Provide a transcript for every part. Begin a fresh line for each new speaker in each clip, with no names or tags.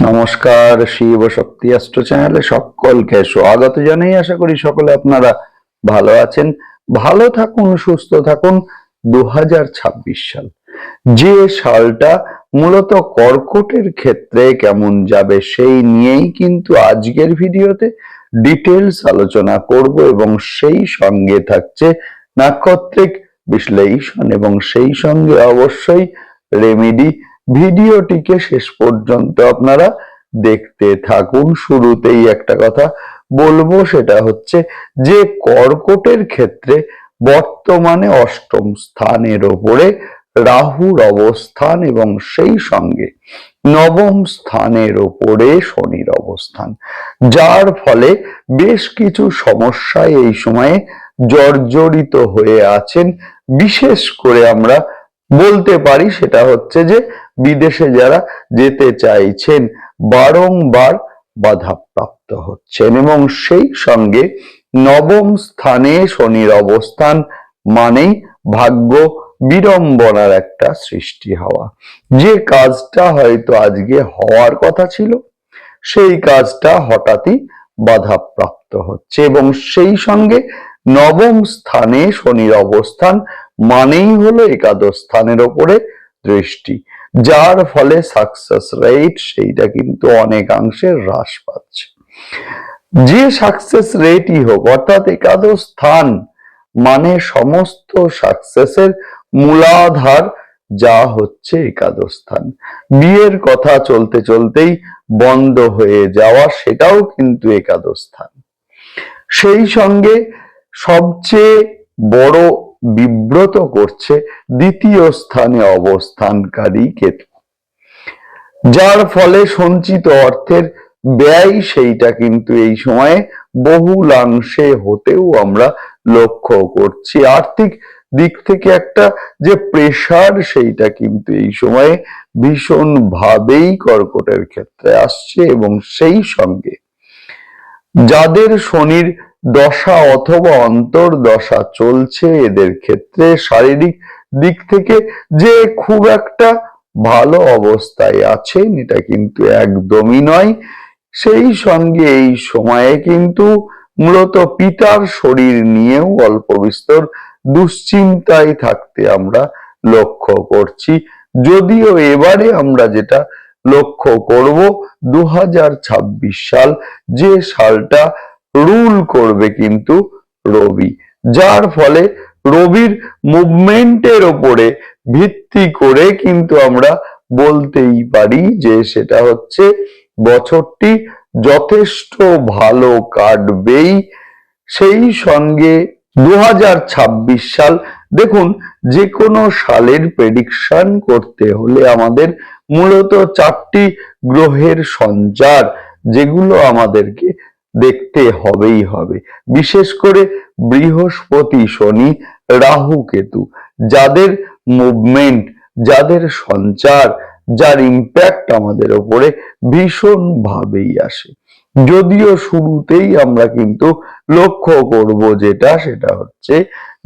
নমস্কার, শিব শক্তি অ্যাস্ট্রো চ্যানেলে সকলকে স্বাগত জানাই। আশা করি সকলে আপনারা ভালো আছেন। ভালো থাকুন, সুস্থ থাকুন। দু সাল। যে সালটা মূলত কর্কটের ক্ষেত্রে কেমন যাবে সেই নিয়েই কিন্তু আজকের ভিডিওতে ডিটেলস আলোচনা করব এবং সেই সঙ্গে থাকছে নাক্ষত্রিক বিশ্লেষণ এবং সেই সঙ্গে অবশ্যই রেমেডি ভিডিওটিকে শেষ পর্যন্ত আপনারা দেখতে থাকুন। শুরুতেই একটা কথা বলব, সেটা হচ্ছে যে কর্কটের ক্ষেত্রে বর্তমানে অষ্টম স্থানের ওপরে রাহুর অবস্থান এবং সেই সঙ্গে নবম স্থানের ওপরে শনির অবস্থান। যার ফলে বেশ কিছু সমস্যায় এই সময়ে জর্জরিত হয়ে আছেন। বিশেষ করে আমরা বলতে পারি সেটা হচ্ছে যে বিদেশে যারা যেতে চাইছেন, বারংবার বাধাপ্রাপ্ত হচ্ছেন এবং সেই সঙ্গে নবম স্থানে শনির অবস্থান মানেই ভাগ্য বিড়ম্বনার একটা সৃষ্টি হওয়া। যে কাজটা হয়তো আজকে হওয়ার কথা ছিল, সেই কাজটা হঠাৎই বাধাপ্রাপ্ত হচ্ছে এবং সেই সঙ্গে নবম স্থানে শনির অবস্থান মানেই হলো একাদশ স্থানের ওপরে দৃষ্টি। যার ফলে সাকসেস রেট সেইটা কিন্তু অনেকাংশে হ্রাস পাচ্ছে। যে সাকসেস রেটই হোক, অর্থাৎ একাদশ স্থান মানে সমস্ত সাকসেসের মূলাধার যা হচ্ছে একাদশ স্থান। বিয়ের কথা চলতে চলতেই বন্ধ হয়ে যাওয়া সেটাও কিন্তু একাদশ স্থান। সেই সঙ্গে সবচেয়ে বড় বিব্রত করছে দ্বিতীয় স্থানে অবস্থানকারী কেতু। যার ফলে সঞ্চিত অর্থের ব্যয় সেইটা কিন্তু এই সময়ে বহুলাংশে হতেও আমরা লক্ষ্য করছি। আর্থিক দিক থেকে একটা যে প্রেশার সেইটা কিন্তু এই সময়ে ভীষণ ভাবেই কর্কটের ক্ষেত্রে আসছে এবং সেই সঙ্গে যাদের শনির দশা অথবা অন্তর্দশা চলছে এদের ক্ষেত্রে শারীরিক দিক থেকে যে খুব একটা ভালো অবস্থায় আছেন, এটা কিন্তু একদমই নয়। সেই সঙ্গে এই সময়ে কিন্তু মূলত পিতার শরীর নিয়েও অল্প বিস্তর দুশ্চিন্তায় থাকতে আমরা লক্ষ্য করছি। যদিও এবারে আমরা যেটা লক্ষ্য করব দু হাজার ছাব্বিশ সাল যে সালটা রুল করবে কিন্তু রবি। যার ফলে রবির মুভমেন্টের ওপরে ভিত্তি করে কিন্তু আমরা বলতেই পারি যে সেটা হচ্ছে বছরটি যথেষ্ট ভালো কাটবেই। সেই সঙ্গে দু হাজার ছাব্বিশ সাল, দেখুন যে কোনো সালের প্রেডিকশন করতে হলে আমাদের মূলত চারটি গ্রহের সঞ্চার, যেগুলো আমাদেরকে দেখতে হবেই হবে। বিশেষ করে বৃহস্পতি, শনি, রাহু, কেতু। যাদের মুভমেন্ট যাদের সঞ্চার, যার ইম্প্যাক্ট আমাদের ওপরে ভীষণ ভাবেই আসে। যদিও শুরুতেই আমরা কিন্তু লক্ষ্য করব যেটা, সেটা হচ্ছে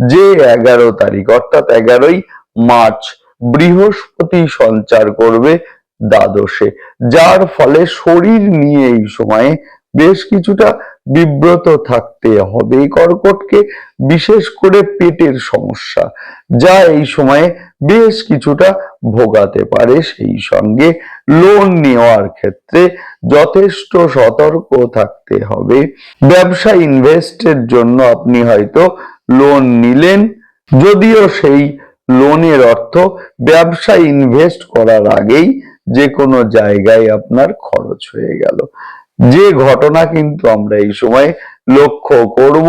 যে এগারো তারিখ, অর্থাৎ এগারোই মার্চ বৃহস্পতি সঞ্চার করবে দ্বাদশে, যার ফলে শরীর নিয়ে এই সময়ে বেশ কিছুটা বিব্রত থাকতে হবে এই কর্কটকে, বিশেষ করে পেটের সমস্যা, যা এই সময়ে বেশ কিছুটা ভোগাতে পারে। সেই সঙ্গে লোন নেওয়ার ক্ষেত্রে যথেষ্ট সতর্ক থাকতে হবে। ব্যবসা ইনভেস্টের জন্য আপনি হয়তো লোন নিলেন, যদিও সেই লোনের অর্থ ব্যবসা ইনভেস্ট করার আগেই যে কোনো জায়গায় আপনার খরচ হয়ে গেল। যে ঘটনা কিন্তু আমরা এই সময় লক্ষ্য করব,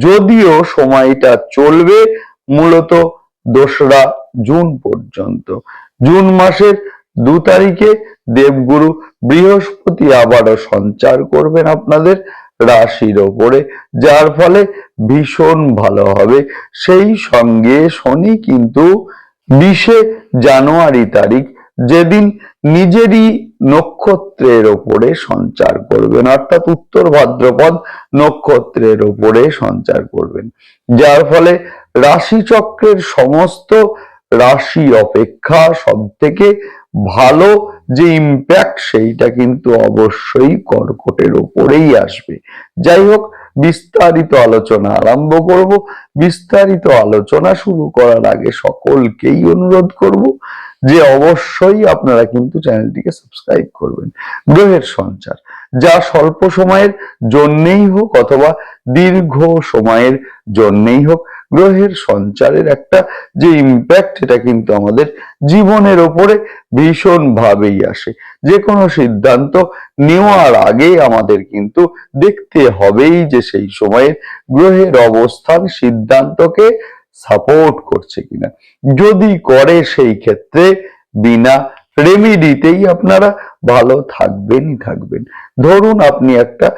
যদিও সময়টা চলবে মূলত দোসরা জুন পর্যন্ত। জুন মাসের দু তারিখে দেবগুরু বৃহস্পতি আবারও সঞ্চার করবেন আপনাদের রাশির ওপরে, যার ফলে ভীষণ ভালো হবে। সেই সঙ্গে শনি কিন্তু বিশে জানুয়ারি তারিখ যেদিন নিজেরই নক্ষত্রের ওপরে সঞ্চার করবেন, অর্থাৎ উত্তর ভাদ্রপদ নক্ষত্রের ওপরে সঞ্চার করবেন। যার ফলে রাশিচক্রের সমস্ত রাশি অপেক্ষা সব থেকে ভালো যে ইম্প্যাক্ট সেইটা কিন্তু অবশ্যই কর্কটের ওপরেই আসবে। যাই হোক, বিস্তারিত আলোচনা আরম্ভ করব। বিস্তারিত আলোচনা শুরু করার আগে সকলকেই অনুরোধ করব যে অবশ্যই আপনারা কিন্তু চ্যানেলটিকে সাবস্ক্রাইব করবেন। গ্রহের সঞ্চার, যা স্বল্প সময়ের জন্যেই হোক অথবা দীর্ঘ সময়ের জন্যেই হোক, গ্রহের সঞ্চারের একটা যে ইম্প্যাক্ট এটা কিন্তু আমাদের জীবনের ওপরে ভীষণ ভাবেই আসে। যে কোনো সিদ্ধান্ত নেওয়ার আগে আমাদের কিন্তু দেখতে হবেই যে সেই সময়ে গ্রহের অবস্থান সিদ্ধান্তকে সাপোর্ট করছে কিনা। যদি করে সেই ক্ষেত্রে বিনা রেমিডিতেই আপনারা ভালো থাকবেনই থাকবেন। ধরুন আপনি একটা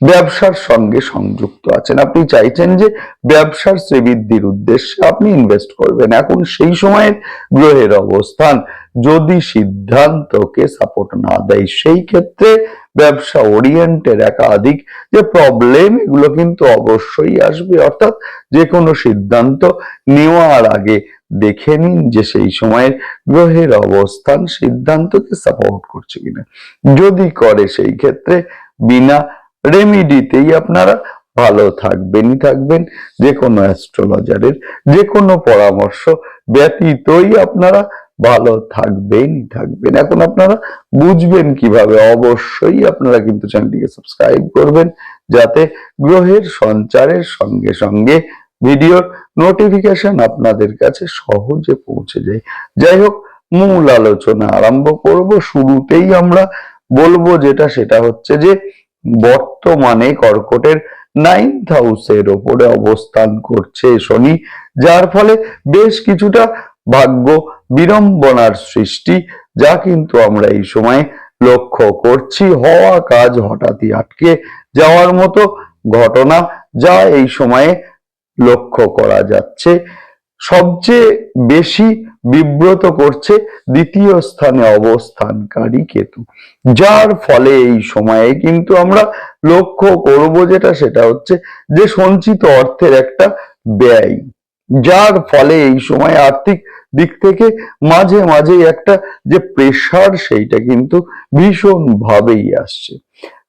ব্যবসার সঙ্গে সংযুক্ত আছেন। আপনি চাইছেন যে ব্যবসার শ্রীবৃদ্ধির উদ্দেশ্যে আপনি ইনভেস্ট করবেন। এখন সেই সময়ের গ্রহের অবস্থান যদি সিদ্ধান্তকে সাপোর্ট না দেয়, সেই ক্ষেত্রে ব্যবসা ওরিয়েন্টের একাধিক যে প্রবলেম এগুলো কিন্তু অবশ্যই আসবে। অর্থাৎ যে কোনো সিদ্ধান্ত নেওয়ার আগে দেখে নিন যে সেই সময়ের গ্রহের অবস্থান সিদ্ধান্তকে সাপোর্ট করছে কিনা। যদি করে সেই ক্ষেত্রে বিনা রেমিডিতেই আপনারা ভালো থাকবেনই থাকবেন। যে কোনো অ্যাস্ট্রোলজারের যে কোনো পরামর্শ ব্যতীতই আপনারা ভালো থাকবেনই থাকবেন। এখন আপনারা বুঝবেন কীভাবে অবশ্যই আপনারা কিন্তু চ্যানেলটিকে সাবস্ক্রাইব করবেন, যাতে গ্রহের সঞ্চারের সঙ্গে সঙ্গে ভিডিওর নোটিফিকেশন আপনাদের কাছে সহজে পৌঁছে যায়। যাই হোক, মূল আলোচনা আরম্ভ করব। শুরুতেই আমরা বলব যেটা, সেটা হচ্ছে যে বর্তমানে কর্কটের নাইন্থ হাউসের ওপরে অবস্থান করছে শনি, যার ফলে বেশ কিছুটা ভাগ্য বিড়ম্বনার সৃষ্টি, যা কিন্তু আমরা এই সময় লক্ষ্য করছি। হওয়া কাজ হঠাৎই আটকে যাওয়ার মতো ঘটনা, যা এই সময়ে লক্ষ্য করা যাচ্ছে। সবচেয়ে বেশি বিব্রত করছে দ্বিতীয় স্থানে অবস্থানকারী কেতু, যার ফলে এই সময়ে কিন্তু আমরা লক্ষ্য করব যেটা, সেটা হচ্ছে যে সঞ্চিত অর্থের একটা ব্যয়, যার ফলে এই সময় আর্থিক দিক থেকে মাঝে মাঝে একটা যে প্রেশার সেইটা কিন্তু ভীষণ ভাবেই আসছে।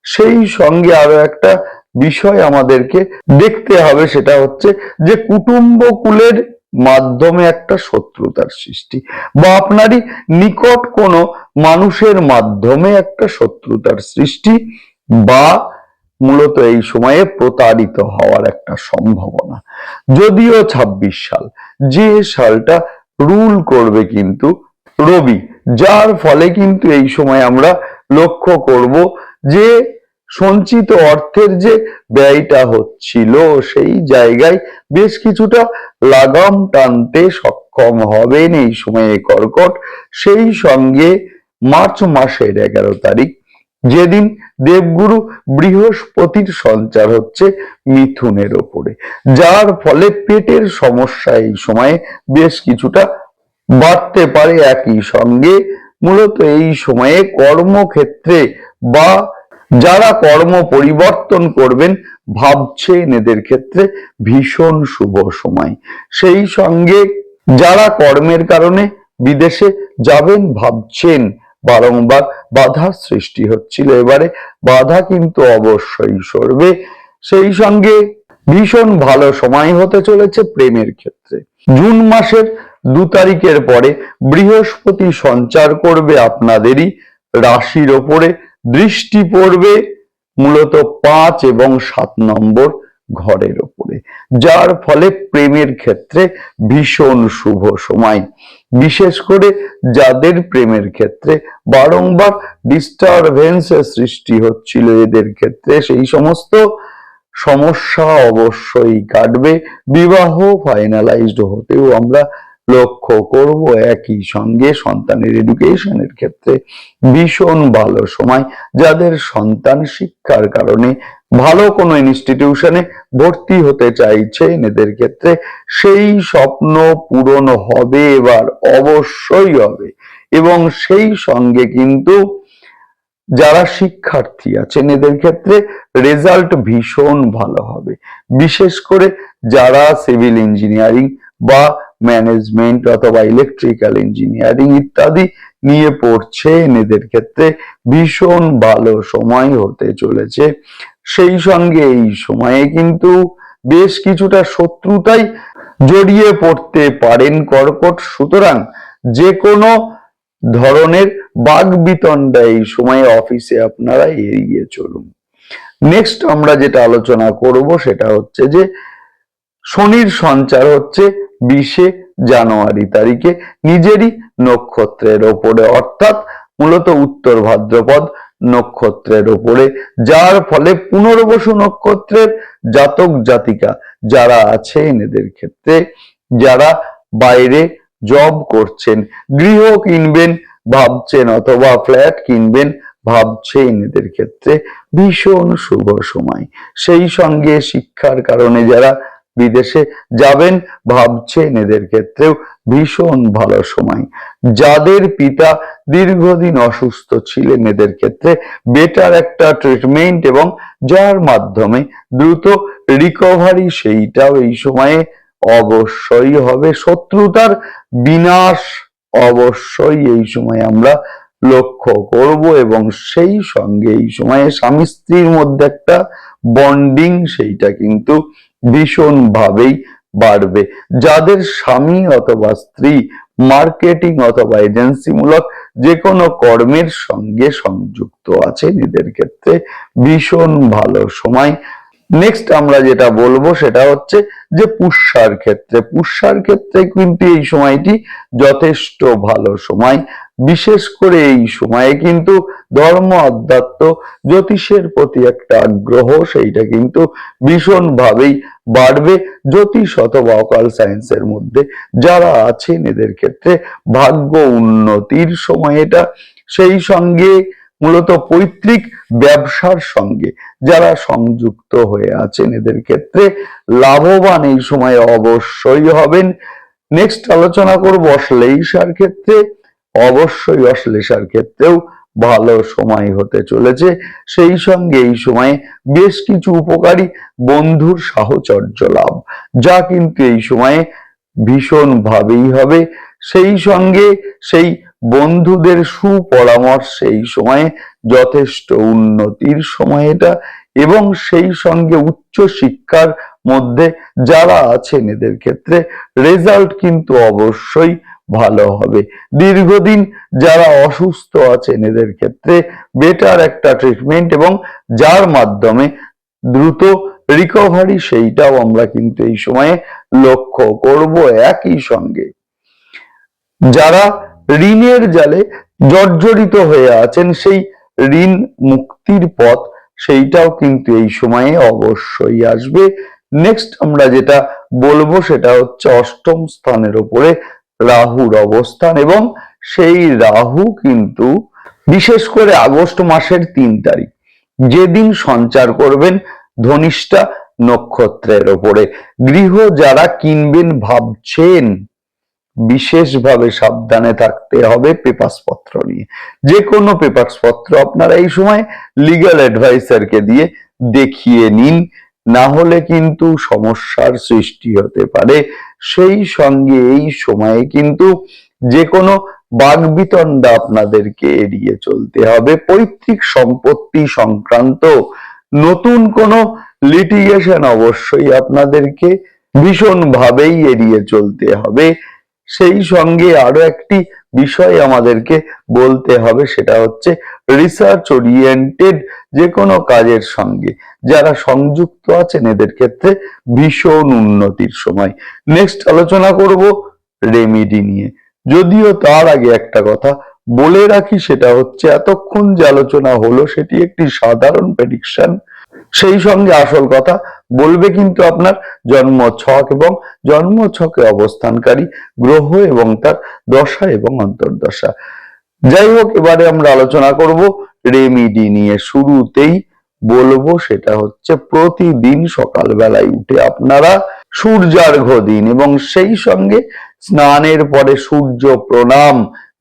সেই সঙ্গে আরও একটা বিষয় আমাদেরকে দেখতে হবে, সেটা হচ্ছে যে কুটুম্ব কুলের মাধ্যমে একটা শত্রুতার সৃষ্টি বা আপনারই নিকট কোনো মানুষের মাধ্যমে একটা শত্রুতার সৃষ্টি বা মূলত এই সময়ে প্রতারিত হওয়ার একটা সম্ভাবনা। যদিও ২৬ সাল, যে সালটা রুল করবে কিন্তু রবি, যার ফলে কিন্তু এই সময় আমরা লক্ষ্য করব যে সঞ্চিত অর্থের যে ব্যয়টা হচ্ছিল সেই জায়গায় বেশ কিছুটা লাগাম টানতে সক্ষম হবেন এই সময়ে কর্কট। সেই সঙ্গে মার্চ মাসের এগারো তারিখ যেদিন দেবগুরু বৃহস্পতির সঞ্চার হচ্ছে মিথুনের ওপরে। যার ফলে পেটের সমস্যা এই সময়ে বেশ কিছুটা বাড়তে পারে একই সঙ্গে। মূলত এই সময়ে কর্মক্ষেত্রে বা যারা কর্ম পরিবর্তন করবেন, ভাবছেন এদের ক্ষেত্রে ভীষণ শুভ সময়। সেই সঙ্গে যারা কর্মের কারণে বিদেশে যাবেন, ভাবছেন বারংবার বাধা সৃষ্টি হচ্ছিল এবারে। বাধা কিন্তু অবশ্যই সরবে। সেই সঙ্গে ভীষণ ভালো সময় হতে চলেছে প্রেমের ক্ষেত্রে। জুন মাসের দু তারিখের পরে বৃহস্পতি সঞ্চার করবে আপনাদেরই রাশির ওপরে। দৃষ্টি পড়বে মূলত পাঁচ এবং সাত নম্বর ঘরের ওপরে। যার ফলে প্রেমের ক্ষেত্রে ভীষণ শুভ সময়। বিশেষ করে যাদের প্রেমের ক্ষেত্রে বারংবার ডিস্টারবেন্স সৃষ্টি হচ্ছিল, এদের ক্ষেত্রে সেই সমস্ত সমস্যা অবশ্যই কাটবে। বিবাহ ফাইনালাইজড হতেও আমরা লক্ষ্য করব একই সঙ্গে সন্তানের এডুকেশনের ক্ষেত্রে ভীষণ ভালো সময়। যাদের সন্তান শিক্ষার কারণে ভালো কোনো ইনস্টিটিউশনে ভর্তি হতে চাইছেন এদের ক্ষেত্রে, সেই স্বপ্ন পূরণ হবে এবার অবশ্যই হবে। এবং সেই সঙ্গে কিন্তু যারা শিক্ষার্থী আছেন এদের ক্ষেত্রে রেজাল্ট ভীষণ ভালো হবে। বিশেষ করে যারা সিভিল ইঞ্জিনিয়ারিং বা ম্যানেজমেন্ট অথবা ইলেকট্রিক্যাল ইঞ্জিনিয়ারিং ইত্যাদি নিয়ে পড়ছে এদের ক্ষেত্রে ভীষণ ভালো সময় হতে চলেছে। সেই সঙ্গে এই সময়ে কিন্তু বেশ কিছুটা শত্রুতাই জড়িয়ে পড়তে পারেন কর্কট। সুতরাং যে কোনো ধরনের বাঘ বিতণ্ডা এই সময়ে অফিসে আপনারা এড়িয়ে চলুন। নেক্সট আমরা যেটা আলোচনা করব সেটা হচ্ছে যে, শনির সঞ্চার হচ্ছে বিশে জানুয়ারি তারিখে নিজেরই নক্ষত্রের ওপরে। অর্থাৎ মূলত উত্তর ভাদ্রপদ নক্ষত্রের ওপরে যার ফলে পুনর্বসু নক্ষত্রের জাতক জাতিকা যারা আছেন এদের ক্ষেত্রে, যারা বাইরে জব করছেন, গৃহ কিনবেন ভাবছেন অথবা ফ্ল্যাট কিনবেন ভাবছেন এদের ক্ষেত্রে ভীষণ শুভ সময়। সেই সঙ্গে শিক্ষার কারণে যারা বিদেশে যাবেন, ভাবছেন এদের ক্ষেত্রেও ভীষণ ভালো সময়। যাদের পিতা দীর্ঘদিন অসুস্থ ছিলেন, এদের ক্ষেত্রে বেটার একটা ট্রিটমেন্ট এবং যার মাধ্যমে দ্রুত রিকভারি সেইটাও এই সময়ে অবশ্যই হবে। শত্রুতার বিনাশ অবশ্যই এই সময় আমরা লক্ষ্য করব এবং সেই সঙ্গে এই সময়ে স্বামী স্ত্রীর মধ্যে একটা বন্ডিং সেইটা কিন্তু ভীষণ ভাবেই বাড়বে। যাদের স্বামী অথবা স্ত্রী মার্কেটিং অথবা এজেন্সিমূলক যে কোনো কর্মের সঙ্গে সংযুক্ত আছেন এদের ক্ষেত্রে ভীষণ ভালো সময়। নেক্সট আমরা যেটা বলব সেটা হচ্ছে যে পুষ্যার ক্ষেত্রে। পুষ্যার ক্ষেত্রে কিন্তু এই সময়টি যথেষ্ট ভালো সময়। বিশেষ করে এই সময়ে কিন্তু ধর্ম অধ্যাত্ম জ্যোতিষের প্রতি একটা আগ্রহ, সেইটা কিন্তু ভীষণ ভাবেই বাড়বে জ্যোতিষ অথবা অকাল সায়েন্সের মধ্যে। যারা আছেন, এদের ক্ষেত্রে ভাগ্য উন্নতির সময় এটা। সেই সঙ্গে মূলত পৈতৃক ব্যবসার সঙ্গে যারা সংযুক্ত হয়ে আছেন, এদের ক্ষেত্রে লাভবান এই সময় অবশ্যই হবেন। নেক্সট আলোচনা করব অশ্লেষার ক্ষেত্রে। অবশ্যই অশ্লেষার ক্ষেত্রেও ভালো সময় হতে চলেছে। সেই সঙ্গে এই সময়ে বেশ কিছু উপকারী বন্ধুর সাহচর্য লাভ, যা কিন্তু এই সময়ে ভীষণ ভাবেই হবে। সেই সঙ্গে সেই বন্ধুদের সুপরামর্শ এই সময়ে যথেষ্ট উন্নতির সময় এটা, এবং সেই সঙ্গে উচ্চ শিক্ষার মধ্যে যারা আছেন এদের ক্ষেত্রে রেজাল্ট কিন্তু অবশ্যই ভালো হবে। দীর্ঘদিন যারা অসুস্থ আছেন, এদের ক্ষেত্রে বেটার একটা ট্রিটমেন্ট এবং যার মাধ্যমে দ্রুত রিকভারি সেইটাও আমরা কিন্তু এই সময়ে লক্ষ্য করব একই সঙ্গে। যারা ঋণের জালে জর্জরিত হয়ে আছেন, সেই ঋণ মুক্তির পথ সেইটাও কিন্তু এই সময়ে অবশ্যই আসবে। নেক্সট আমরা যেটা বলব সেটা হচ্ছে অষ্টম স্থানের উপরে রাহুর অবস্থান এবং সেই রাহু কিন্তু বিশেষ করে আগস্ট মাসের তিন তারিখ, যেদিন সঞ্চার করবেন ধনিষ্ঠা নক্ষত্রের ওপরে। গৃহ যারা কিনবেন ভাবছেন, বিশেষভাবে সাবধানে থাকতে হবে পেপার্স পত্র নিয়ে। যে কোনো পেপার্স পত্র আপনারা এই সময় লিগ্যাল অ্যাডভাইসারকে দিয়ে দেখিয়ে নিন, না হলে কিন্তু সমস্যার সৃষ্টি হতে পারে। সেই সঙ্গে এই সময়ে কিন্তু যে কোনো বাগবিতণ্ডা আপনাদেরকে এড়িয়ে চলতে হবে। পৈতৃক সম্পত্তি সংক্রান্ত নতুন কোনো লিটিগেশন অবশ্যই আপনাদেরকে ভীষণ ভাবেই এড়িয়ে চলতে হবে। সেই সঙ্গে আরও একটি বিষয় আমাদেরকে বলতে হবে, সেটা হচ্ছে রিসার্চ ওরিয়েন্টেড যে কোনো কাজের সঙ্গে। যারা সংযুক্ত আছেন, এদের ক্ষেত্রে ভীষণ উন্নতির সময়। নেক্সট আলোচনা করব রেমিডি নিয়ে। যদিও তার আগে একটা কথা বলে রাখি, সেটা হচ্ছে এতক্ষণ যে আলোচনা হলো, সেটি একটি সাধারণ প্রেডিকশন সেই সঙ্গে আসল কথা, বলবে কিন্তু আপনার জন্ম ছক এবং জন্ম ছকে অবস্থানকারী গ্রহ এবং তার দশা এবং অন্তর্দশা। যাই হোক, এবারে আমরা আলোচনা করব রেমিডি নিয়ে। শুরুতেই বলব সেটা হচ্ছে প্রতিদিন সকালবেলায় উঠে আপনারা সূর্যার্ঘ দিন এবং সেই সঙ্গে স্নানের পরে সূর্য প্রণাম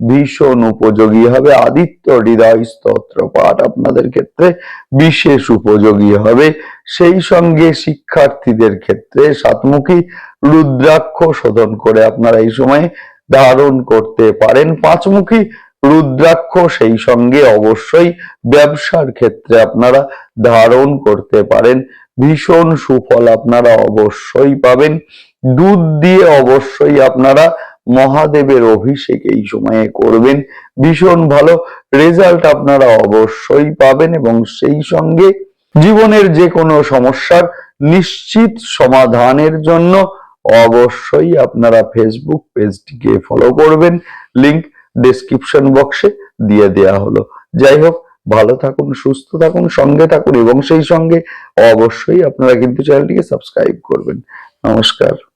ভীষণ উপযোগী হবে। আদিত্য হৃদয় স্তোত্র পাঠ আপনাদের ক্ষেত্রে বিশেষ উপযোগী হবে। সেই সঙ্গে শিক্ষার্থীদের ক্ষেত্রে সাতমুখী রুদ্রাক্ষ শোধন করে আপনারা এই সময় ধারণ করতে পারেন। পাঁচমুখী রুদ্রাক্ষ সেই সঙ্গে অবশ্যই ব্যবসার ক্ষেত্রে আপনারা ধারণ করতে পারেন। ভীষণ সুফল আপনারা অবশ্যই পাবেন। দুধ দিয়ে অবশ্যই আপনারা মহাদেবের অভিষেক এই সময়ে করবেন। ভীষণ ভালো রেজাল্ট আপনারা অবশ্যই পাবেন এবং সেই সঙ্গে জীবনের যে কোনো সমস্যার নিশ্চিত সমাধানের জন্য অবশ্যই আপনারা ফেসবুক পেজটিকে ফলো করবেন। লিংক ডেসক্রিপশন বক্সে দিয়ে দেয়া হলো। যাই হোক, ভালো থাকুন, সুস্থ থাকুন, সঙ্গে থাকুন এবং সেই সঙ্গে অবশ্যই আপনারা কিন্তু চ্যানেলটিকে সাবস্ক্রাইব করবেন। নমস্কার।